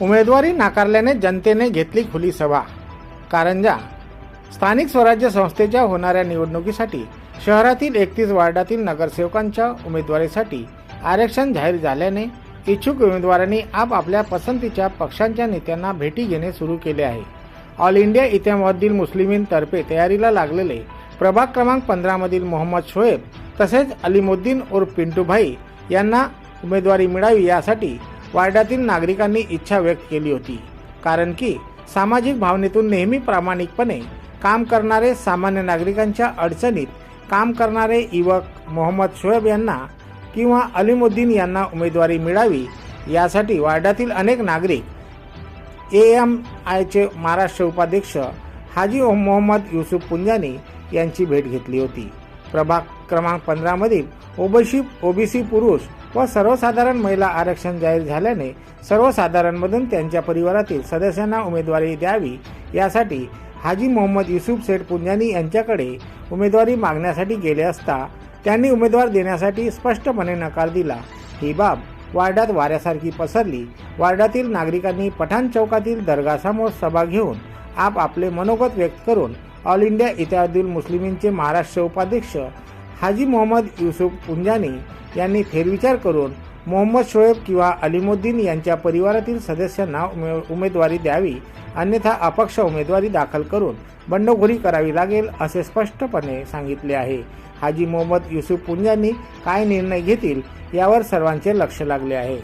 उमेदवारी नाकारल्याने जनतेने घेतली खुली सभा. कारंजा स्थानिक स्वराज्य संस्थेच्या होणाऱ्या निवडणुकीसाठी शहरातील एकतीस वार्डातील नगरसेवकांच्या उमेदवारीसाठी आरक्षण जाहीर झाल्याने इच्छुक उमेदवारांनी आपापल्या पसंतीच्या पक्षांच्या नेत्यांना भेटी घेणे सुरू केले आहे. ऑल इंडिया इतेमॉद्दील मुस्लिमींतर्फे तयारीला लागलेले प्रभाग क्रमांक पंधरामधील मोहम्मद शोएब तसेच अलिमुद्दीन उर्फ पिंटूभाई यांना उमेदवारी मिळावी यासाठी वार्डातील नागरिकांनी इच्छा व्यक्त केली होती. कारण की सामाजिक भावनेतून नेहमी प्रामाणिकपणे काम करणारे सामान्य नागरिकांच्या अडचणीत काम करणारे युवक मोहम्मद शोएब यांना किंवा अलीमुद्दीन यांना उमेदवारी मिळावी यासाठी वार्डातील अनेक नागरिक ए एम आयचे महाराष्ट्र उपाध्यक्ष हाजी मोहम्मद युसुफ पुंजानी यांची भेट घेतली होती. प्रभाग क्रमांक पंधरामधील ओबीसी ओबीसी पुरुष व सर्वसाधारण महिला आरक्षण जाहीर झाल्याने सर्वसाधारणमधून त्यांच्या परिवारातील सदस्यांना उमेदवारी द्यावी यासाठी हाजी मोहम्मद युसुफ सेठ पुंजानी यांच्याकडे उमेदवारी मागण्यासाठी गेले असता त्यांनी उमेदवार देण्यासाठी स्पष्टपणे नकार दिला. ही बाब वार्डात वाऱ्यासारखी पसरली. वार्डातील नागरिकांनी पठाण चौकातील दर्गासमोर सभा घेऊन आप आपले मनोगत व्यक्त करून ऑल इंडिया इतिहादुल मुस्लिमींचे महाराष्ट्र उपाध्यक्ष हाजी मोहम्मद युसुफ पुंजानी यांनी फेरविचार करून मोहम्मद शोएब किंवा अलिमुद्दीन यांच्या परिवारातील सदस्यांना उमे उमेदवारी द्यावी अन्यथा अपक्ष उमेदवारी दाखल करून बंडखोरी करावी लागेल असे स्पष्टपणे सांगितले आहे. हाजी मोहम्मद युसुफ पुंजानी काय निर्णय घेतील यावर सर्वांचे लक्ष लागले आहे.